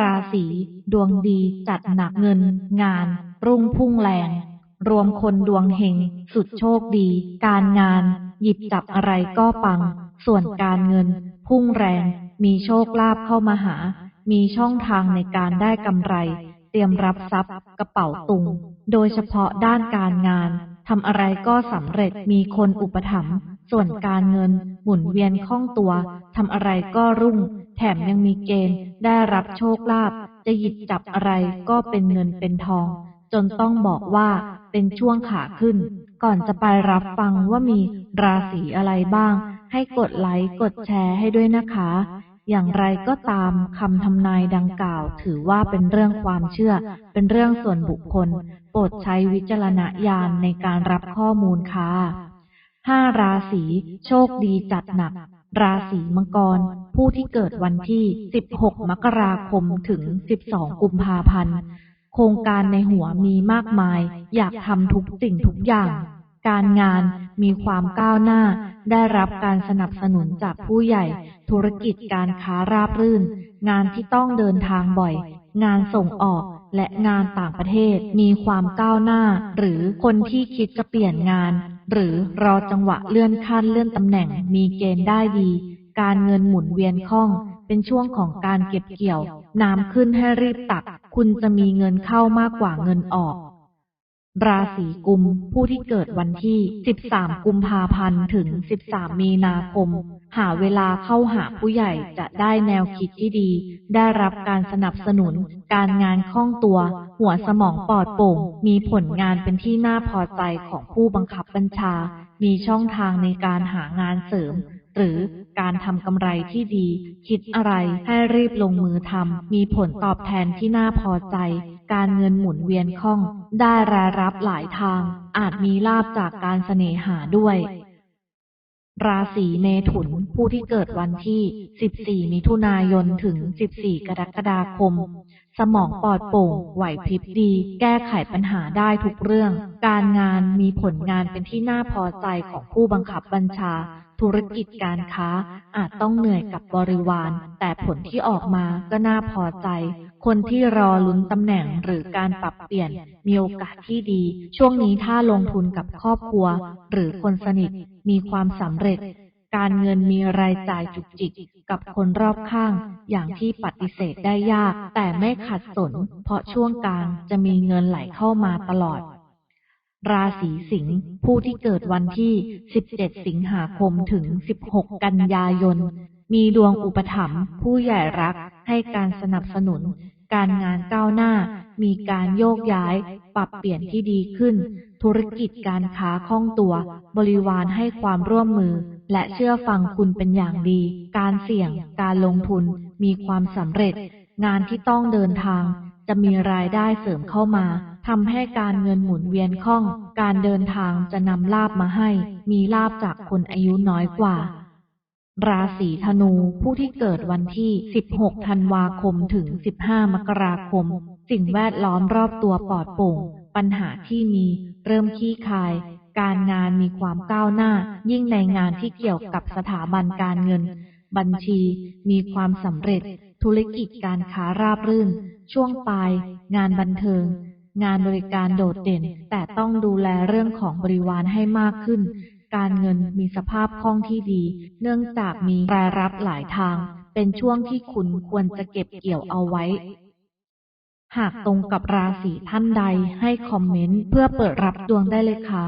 ราศี ดวงดีจัดหนักเงิน งาน รุ่งพุ่งแรง รวมคนดวงเฮงสุดโชคดี การงาน หยิบจับอะไรก็ปัง ส่วนการเงิน พุ่งแรง มีโชคลาภเข้ามาหา มีช่องทางในการได้กำไร เตรียมรับทรัพย์ กระเป๋าตุง โดยเฉพาะด้านการงานทำอะไรก็สำเร็จมีคนอุปถัมภ์ส่วนการเงินหมุนเวียนคล่องตัวทำอะไรก็รุ่ง แถมยังมีเกณฑ์ได้รับโชคลาภจะหยิบจับอะไรก็เป็นเงินเป็นทอง จนต้องบอกว่าเป็นช่วงขาขึ้น ก่อนจะไปรับฟังว่ามีราศีอะไรบ้าง ให้กดไลค์กดแชร์ให้ด้วยนะคะ อย่างไรก็ตามคำทำนายดังกล่าว ถือว่าเป็นเรื่องความเชื่อ เป็นเรื่องส่วนบุคคล โปรดใช้วิจารณญาณในการรับข้อมูลค่ะห้าราศีโชคดีจัดหนัก ราศีมังกร ผู้ที่เกิดวันที่ 16 มกราคมถึง 12 กุมภาพันธ์ โครงการในหัวมีมากมาย อยากทำทุกสิ่งทุกอย่าง การงานมีความก้าวหน้า ได้รับการสนับสนุนจากผู้ใหญ่ ธุรกิจการค้าราบรื่น งานที่ต้องเดินทางบ่อย งานส่งออกและงานต่างประเทศมีความก้าวหน้า หรือคนที่คิดจะเปลี่ยนงาน หรือรอจังหวะเลื่อนขั้นเลื่อนตำแหน่งมีเกณฑ์ได้ดี การเงินหมุนเวียนคล่อง เป็นช่วงของการเก็บเกี่ยว น้ำขึ้นให้รีบตัก คุณจะมีเงินเข้ามากกว่าเงินออกราศีกุม ผู้ที่เกิดวันที่ 13 กุมภาพันธ์ ถึง 13 มีนาคม หาเวลาเข้าหาผู้ใหญ่จะได้แนวคิดที่ดี ได้รับการสนับสนุน การงานคล่องตัว หัวสมองปลอดโปร่ง มีผลงานเป็นที่น่าพอใจของผู้บังคับบัญชา มีช่องทางในการหางานเสริม หรือการทำกำไรที่ดี คิดอะไรให้รีบลงมือทำมีผลตอบแทนที่น่าพอใจ การเงินหมุนเวียนคล่อง ได้รายรับหลายทาง อาจมีลาบจากการเสน่หาด้วย ราศีเมถุน ผู้ที่เกิดวันที่ 14 มิถุนายน ถึง 14 กรกฎาคม สมองปลอดโปร่ง ไหวพริบดี แก้ไขปัญหาได้ทุกเรื่อง การงานมีผลงานเป็นที่น่าพอใจของผู้บังคับบัญชา ธุรกิจการค้าอาจต้องเหนื่อยกับบริวาร แต่ผลที่ออกมาก็น่าพอใจ คนที่รอลุ้นตำแหน่งหรือการปรับเปลี่ยนมีโอกาสที่ดี ช่วงนี้ถ้าลงทุนกับครอบครัว หรือคนสนิทมีความสำเร็จ การเงินมีรายจ่ายจุกจิก กับคนรอบข้าง อย่างที่ปฏิเสธได้ยาก แต่ไม่ขัดสน เพราะช่วงกลางจะมีเงินไหลเข้ามาตลอด ราศีสิงห์ผู้ที่เกิดวันที่ 17 สิงหาคมถึง 16 กันยายนมีดวงอุปถัมภ์ผู้ใหญ่รักให้การสนับสนุน การงานก้าวหน้า มีการโยกย้าย ปรับเปลี่ยนที่ดีขึ้น ธุรกิจการค้าคล่องตัว บริวารให้ความร่วมมือ และเชื่อฟังคุณเป็นอย่างดี การเสี่ยง การลงทุน มีความสำเร็จ งานที่ต้องเดินทาง จะมีรายได้เสริมเข้ามาทำให้การเงินหมุนเวียนคล่อง การเดินทางจะนำลาบมาให้ มีลาบจากคนอายุน้อยกว่า ราศีธนูผู้ที่เกิดวันที่ 16 ธันวาคมถึง 15 มกราคม สิ่งแวดล้อมรอบตัวปลอดโปร่ง ปัญหาที่มีเริ่มขี้คาย การงานมีความก้าวหน้า ยิ่งในงานที่เกี่ยวกับสถาบันการเงิน บัญชี มีความสำเร็จ ธุรกิจการค้าราบรื่น ช่วงปลาย งานบันเทิง งานบริการโดดเด่น แต่ต้องดูแลเรื่องของบริวารให้มากขึ้น การเงินมีสภาพคล่องที่ดี เนื่องจากมีรายรับหลายทาง เป็นช่วงที่คุณควรจะเก็บเกี่ยวเอาไว้ หากตรงกับราศีท่านใดให้คอมเมนต์เพื่อเปิดรับดวงได้เลยค่ะ